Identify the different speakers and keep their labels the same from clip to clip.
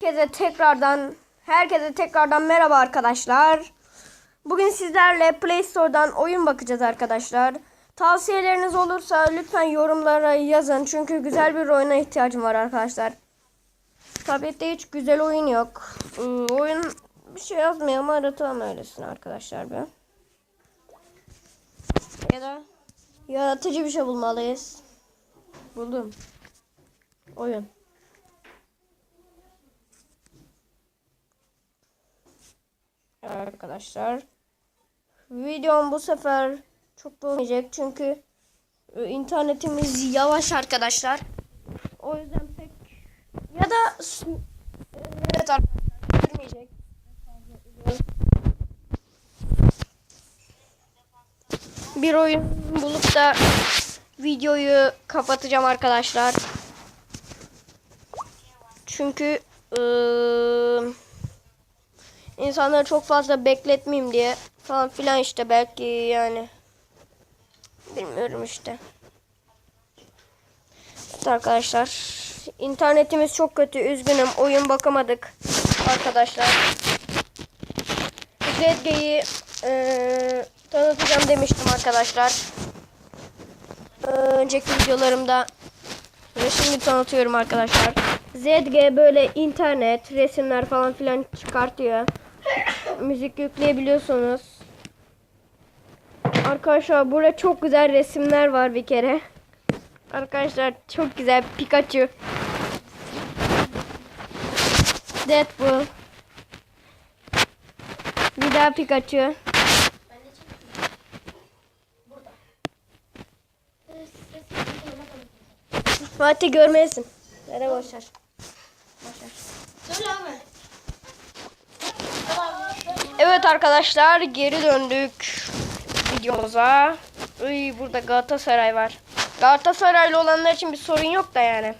Speaker 1: Herkese tekrardan herkese tekrardan merhaba arkadaşlar. Bugün sizlerle Play Store'dan oyun bakacağız arkadaşlar. Tavsiyeleriniz olursa lütfen yorumlara yazın. Çünkü güzel bir oyuna ihtiyacım var arkadaşlar. Tablette hiç güzel oyun yok. Ee, oyun bir şey yazmıyor ama aratalım öylesine arkadaşlar bir. Ya da yaratıcı bir şey bulmalıyız. Buldum. Oyun. Arkadaşlar. Videom bu sefer çok olmayacak çünkü e, internetimiz yavaş arkadaşlar. O yüzden pek ya da s- evet arkadaşlar sürmeyecek. Bir oyun bulup da videoyu kapatacağım arkadaşlar. Çünkü ıı, insanları çok fazla bekletmeyeyim diye falan filan işte belki yani bilmiyorum işte. Evet arkadaşlar internetimiz çok kötü üzgünüm oyun bakamadık arkadaşlar. ZG'yi eee tanıtacağım demiştim arkadaşlar. Önceki videolarımda ve şimdi tanıtıyorum arkadaşlar. ZG böyle internet, resimler falan filan çıkartıyor. Müzik yükleyebiliyorsunuz. Arkadaşlar burada çok güzel resimler var bir kere. Arkadaşlar çok güzel Pikachu. Deadpool. Bir daha Pikachu. Fatih görmeyesin. Nere boşver. Evet arkadaşlar geri döndük videomuza. Uy, burada Galatasaray var. Galatasaraylı olanlar için bir sorun yok da yani.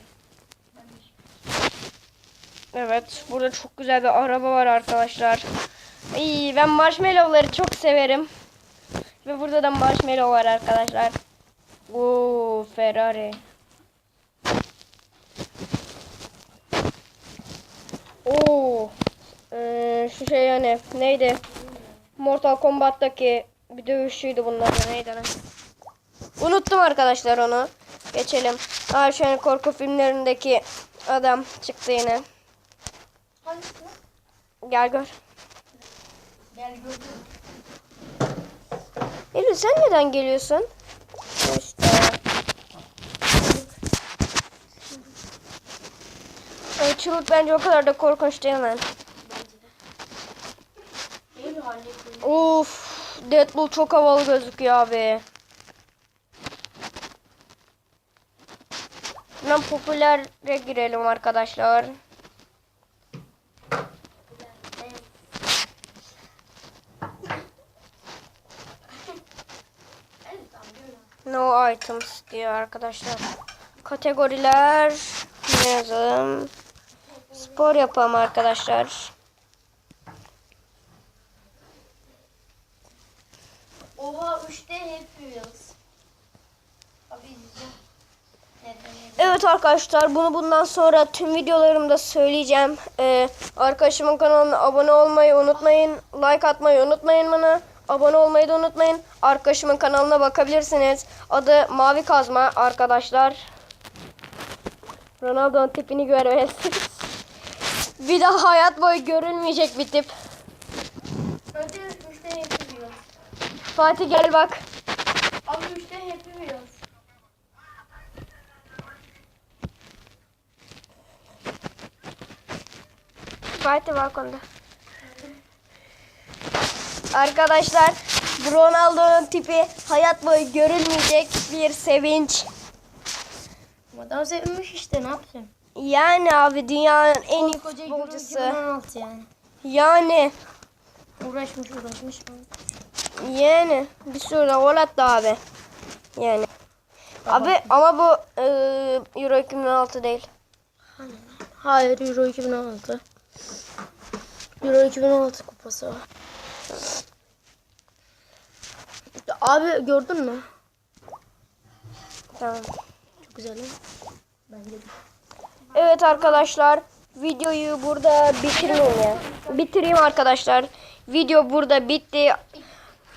Speaker 1: Evet burada çok güzel bir araba var arkadaşlar. İyi ben marshmallowları çok severim. Ve burada da marshmallow var arkadaşlar. Oo Ferrari. Oo. Şu şey yani neydi? Mortal Kombat'taki bir dövüşçüydü bunlar da neydi lan? Unuttum arkadaşlar onu. Geçelim. Aa şu an korku filmlerindeki adam çıktı yine. Gel gör.
Speaker 2: Gel gördüm.
Speaker 1: Eylül sen neden geliyorsun? İşte. Çığlık bence o kadar da korkunç? Değil mi Of, Deadpool çok havalı gözüküyor abi. Hemen popülere girelim arkadaşlar. No items diyor arkadaşlar. Kategoriler ne yazalım? Spor yapalım arkadaşlar.
Speaker 2: Oha 3'te Happy Wheels. Abi?
Speaker 1: Evet arkadaşlar bunu bundan sonra tüm videolarımda söyleyeceğim. Ee, arkadaşımın kanalına abone olmayı unutmayın. Like atmayı unutmayın bana. Abone olmayı da unutmayın. Arkadaşımın kanalına bakabilirsiniz. Adı Mavi Kazma arkadaşlar. Ronaldo'nun tipini görmezsiniz. bir daha hayat boyu görülmeyecek bir tip.
Speaker 2: Hadi 3'te Happy Wheels.
Speaker 1: Fatih gel bak.
Speaker 2: Abi 3'te Happy Wheels.
Speaker 1: Fatih balkonda. Arkadaşlar Ronaldo'nun tipi hayat boyu görülmeyecek bir sevinç.
Speaker 2: Adam sevinmiş işte ne yapayım?
Speaker 1: Yani abi dünyanın en iyi futbolcusu.
Speaker 2: 2016 yani.
Speaker 1: Yani
Speaker 2: Uğraşmış uğraşmış.
Speaker 1: Yani bir sürü de gol attı abi. Yani. Abi ama bu e, Euro 2016 değil.
Speaker 2: Hayır Euro 2016. Euro 2016 kupası. Abi gördün mü?
Speaker 1: Tamam.
Speaker 2: Çok güzel? Bence de.
Speaker 1: Evet arkadaşlar videoyu burada bitireyim ya. Bitireyim arkadaşlar. Video burada bitti.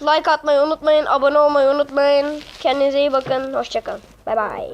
Speaker 1: Like atmayı unutmayın. Abone olmayı unutmayın. Kendinize iyi bakın. Hoşçakalın. Bay bay.